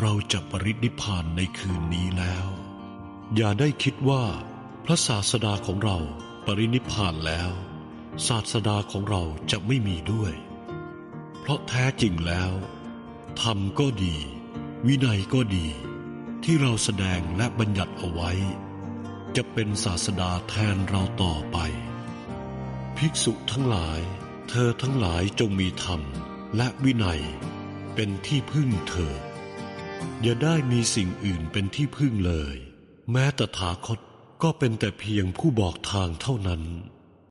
เราจะปรินิพานในคืนนี้แล้ว อย่าได้คิดว่า พระศาสดาของเราปรินิพพานแล้ว ศาสดาของเราจะไม่มีด้วย เพราะแท้จริงแล้วธรรมก็ดี วินัยก็ดี ที่เราแสดงและบัญญัติเอาไว้ จะเป็นศาสดาแทนเราต่อไป ภิกษุทั้งหลาย เธอทั้งหลายจงมีธรรมและวินัย เป็นที่พึ่งเธอ อย่าได้มีสิ่งอื่นเป็นที่พึ่งเลย แม้ตถาคตก็เป็นแต่เพียงผู้บอกทางเท่านั้น